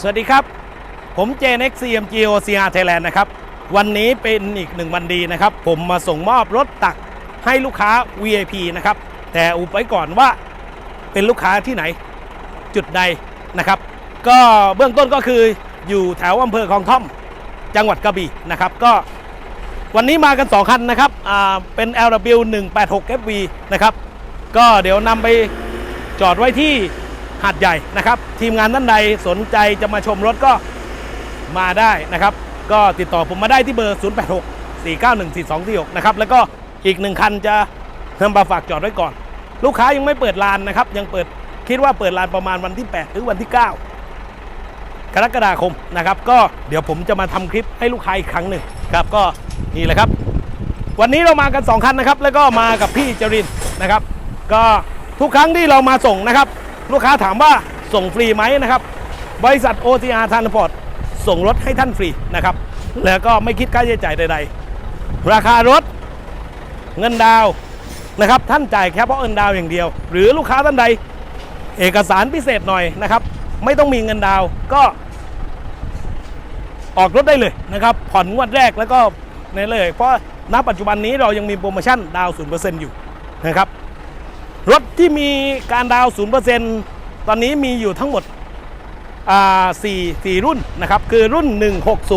สวัสดีครับ ผมเจน x CMG OCR Thailand นนะครับ วันนี้เป็นอีกหนึ่งวันดีนะครับ ผมมาส่งมอบรถตักให้ลูกค้า VIP นะครับ แต่อุบไว้ก่อนว่าเป็นลูกค้าที่ไหนจุดใดนะครับ ก็เบื้องต้นก็คืออยู่แถวอำเภอคลองท่อม จังหวัดกระบี่นะครับ ก็วันนี้มากัน 2 คันนะครับอ่าเป็น LW 186 FV นะครับ ก็เดี๋ยวนำไปจอดไว้ที่ หาดใหญ่นะครับ ทีมงานท่านใดสนใจจะมาชมรถก็มาได้นะครับ ก็ติดต่อผมมาได้ที่เบอร์ 086 491 4246 นะครับ แล้วก็อีกหนึ่งคันจะนำมาฝากจอดไว้ก่อน ลูกค้ายังไม่เปิดลานนะครับ ยังเปิดคิดว่าเปิดลานประมาณวันที่ 8 หรือวันที่ 9 กรกฎาคมนะครับ ก็เดี๋ยวผมจะมาทำคลิปให้ลูกค้าอีกครั้งหนึ่งครับก็นี่แหละครับ วันนี้เรามากัน 2 คันนะครับ แล้วก็มากับพี่จรินนะครับ ก็ทุกครั้งที่เรามาส่งนะครับ ลูกค้าถามว่าส่งฟรีไหมนะครับ บริษัท OTR Transport ส่งรถให้ท่านฟรีนะครับ แล้วก็ไม่คิดค่าใช้จ่ายใด ๆ ราคารถเงินดาวนะครับ ท่านจ่ายแค่เพราะเงินดาวอย่างเดียว หรือลูกค้าท่านใด เอกสารพิเศษหน่อยนะครับ ไม่ต้องมีเงินดาวก็ ออกรถได้เลยนะครับ ผ่อนงวดแรกแล้วก็ในเลย เพราะณปัจจุบันนี้เรายังมีโปรโมชั่นดาวศูนย์เปอร์เซ็นต์อยู่นะครับ รถที่มีการดาวน์ศูนย์เปอร์เซ็นต์ตอนนี้มีอยู่ทั้งหมดสี่สี่รุ่นนะครับ คือรุ่น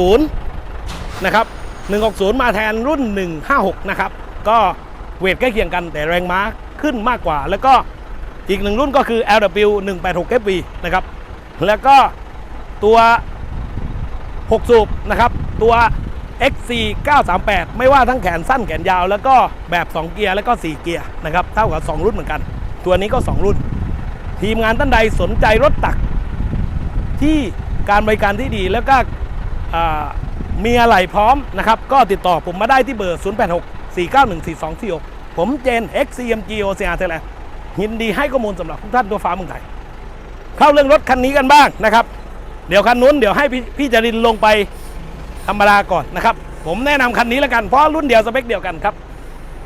160 นะครับ 160 มาแทนรุ่น 156 นะครับ ก็เวทใกล้เคียงกันแต่แรงม้าขึ้นมากกว่า แล้วก็อีกหนึ่งรุ่นก็คือ LW 186 FV นะครับ แล้วก็ตัว 6 สูบนะครับ ตัว XC 938 ไม่ว่าทั้งแขนสั้นแขนยาว แล้วก็แบบ 2 เกียร์แล้วก็ 4 เกียร์นะครับเท่ากับ 2 รุ่นเหมือนกัน ตัวนี้ก็ 2 รุ่น ทีมงานท่านใดสนใจรถตัก ที่การบริการที่ดีแล้วก็มีอะไรพร้อมนะครับ ก็ติดต่อผมมาได้ที่เบอร์ 086 491 4246 ผมเจน XCMG OCR Thailand ยินดีให้ข้อมูลสำหรับทุกท่านตัวฟ้าเมืองไทย เข้าเรื่องรถคันนี้กันบ้างนะครับ เดี๋ยวคันนู้นเดี๋ยวให้พี่พี่จรินลงไป ธรรมดาก่อนนะครับ ผมแนะนำคันนี้แล้วกัน เพราะรุ่นเดียวสเปคเดียวกันครับ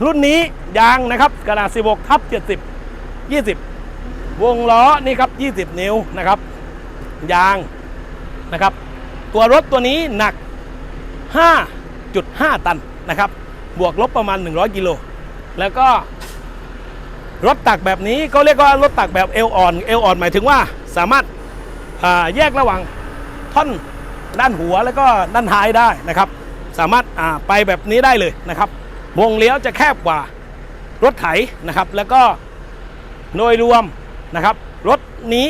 รุ่นนี้ยางนะครับกระดาษ 16 ทับ 70 20 วงล้อนี่ครับ 20 นิ้วนะครับ ยางนะครับ ตัวรถตัวนี้หนัก 5.5 ตันนะครับ บวกลบประมาณ 100 กิโล แล้วก็รถตักแบบนี้ก็เรียกว่ารถตักแบบเอวอ่อน เอวอ่อนหมายถึงว่าสามารถาแยกระหว่างท่อน ด้านหัวแล้วก็ด้านท้ายได้นะครับ สามารถไปแบบนี้ได้เลยนะครับ วงเลี้ยวจะแคบกว่ารถไถนะครับ แล้วก็โดยรวมนะครับ รถนี้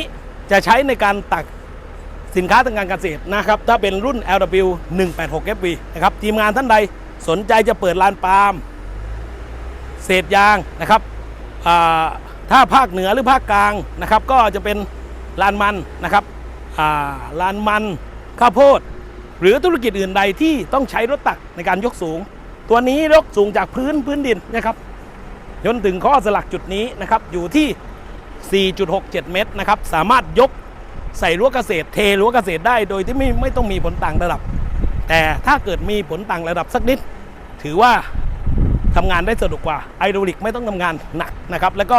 จะใช้ในการตักสินค้าทางการเกษตรนะครับ ถ้าเป็นรุ่น LW 186 FV นะครับ ทีมงานท่านใดสนใจจะเปิดลานปาล์มเศษยางนะครับถ้าภาคเหนือหรือภาคกลางนะครับ ก็จะเป็นลานมันนะครับาลานมัน ข้าวโพด หรือธุรกิจอื่นใดที่ต้องใช้รถตักในการยกสูง ตัวนี้ยกสูงจากพื้นพื้นดินนะครับจนถึงข้อสลักจุดนี้นะครับอยู่ที่ 4.67 เมตรนะครับสามารถยกใส่รั้วเกษตรเทรั้วเกษตรได้โดยที่ไม่ไม่ต้องมีผลต่างระดับ แต่ถ้าเกิดมีผลต่างระดับสักนิด ถือว่าทำงานได้สะดวกกว่าไอโดรลิกไม่ต้องทำงานหนักนะครับแล้วก็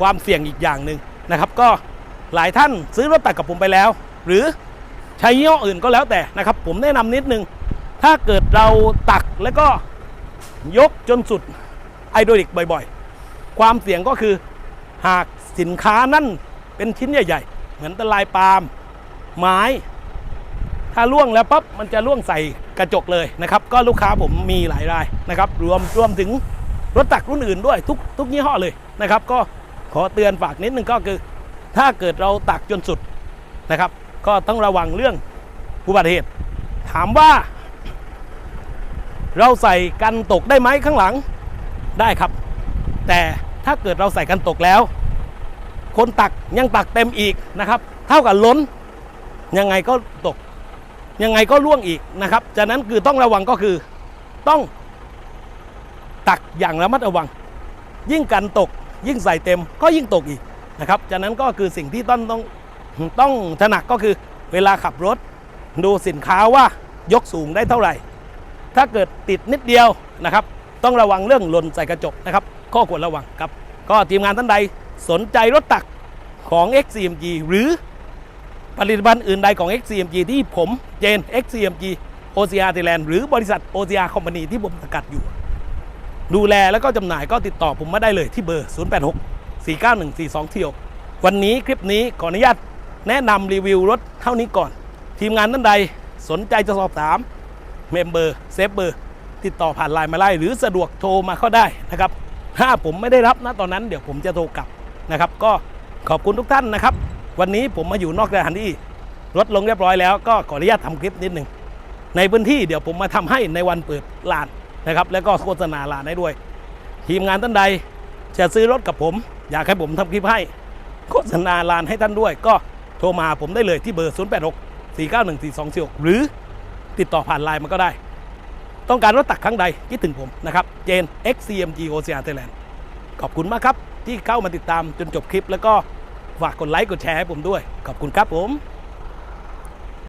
ความเสี่ยงอีกอย่างหนึ่งนะครับ ก็หลายท่านซื้อรถตักกับผมไปแล้ว หรือ ใช้ยี่ห้ออื่นก็แล้วแต่นะครับ ผมแนะนำนิดนึง ถ้าเกิดเราตักแล้วก็ยกจนสุดไอโดรลิกบ่อยๆ ความเสี่ยงก็คือหากสินค้านั่นเป็นชิ้นใหญ่ ๆ เหมือนตะลายปาล์มไม้ ถ้าล่วงแล้วปั๊บมันจะล่วงใส่กระจกเลยนะครับ ก็ลูกค้าผมมีหลายรายนะครับ รวมรวมถึงรถตักรุ่นอื่นด้วยทุกทุกยี่ห้อเลยนะครับ ก็ขอเตือนฝากนิดนึงก็คือ ถ้าเกิดเราตักจนสุดนะครับ ก็ต้องระวังเรื่องอุบัติเหตุ ถามว่า เราใส่กันตกได้ไหมข้างหลังได้ครับ แต่ถ้าเกิดเราใส่กันตกแล้ว คนตักยังตักเต็มอีกนะครับ เท่ากับล้นยังไงก็ตก ยังไงก็ล่วงอีกนะครับจากนั้นคือต้องระวังก็คือต้องตักอย่างระมัดระวัง ยิ่งกันตกยิ่งใส่เต็มก็ยิ่งตกอีกนะครับจากนั้นก็คือสิ่งที่ต้องต้อง ต้องถนักก็คือเวลาขับรถ ดูสินค้าว่ายกสูงได้เท่าไหร่ ถ้าเกิดติดนิดเดียวนะครับ ต้องระวังเรื่องหล่นใส่กระจกนะครับ ข้อควรระวังครับ ก็ทีมงานท่านใดสนใจรถตักของ XCMG หรือผลิตภัณฑ์อื่นใดของ XCMG ที่ผมเจน XCMG OCR Thailand หรือบริษัท OCR Company ที่ผมสกัดอยู่ ดูแลแล้วก็จำหน่ายก็ติดต่อผมมาได้เลยที่เบอร์ 086 491 42เที่ยววันนี้คลิปนี้ขออนุญาต แนะนำรีวิวรถเท่านี้ก่อน ทีมงานท่านใดสนใจจะสอบถามเมมเบอร์เซฟเบอร์ติดต่อผ่านไลน์มาไล่หรือสะดวกโทรมาเข้าได้นะครับ ถ้าผมไม่ได้รับนะตอนนั้นเดี๋ยวผมจะโทรกลับนะครับ ก็ขอบคุณทุกท่านนะครับ วันนี้ผมมาอยู่นอกสถานที่รถลงเรียบร้อยแล้วก็ขออนุญาตทำคลิปนิดหนึ่งในพื้นที่เดี๋ยวผมมาทำให้ในวันเปิดลานนะครับ แล้วก็โฆษณาลานให้ด้วย ทีมงานท่านใดจะซื้อรถกับผม อยากให้ผมทำคลิปให้ โฆษณาลานให้ท่านด้วย ก็ โทรมาผมได้เลยที่เบอร์ 086 491 4246 หรือติดต่อผ่านไลน์มันก็ได้ ต้องการรถตักครั้งใดคิดถึงผมนะครับเจน XCMG OCR Thailand ขอบคุณมากครับ ที่เข้ามาติดตามจนจบคลิป แล้วก็ฝากกดไลค์กดแชร์ให้ผมด้วย ขอบคุณครับผม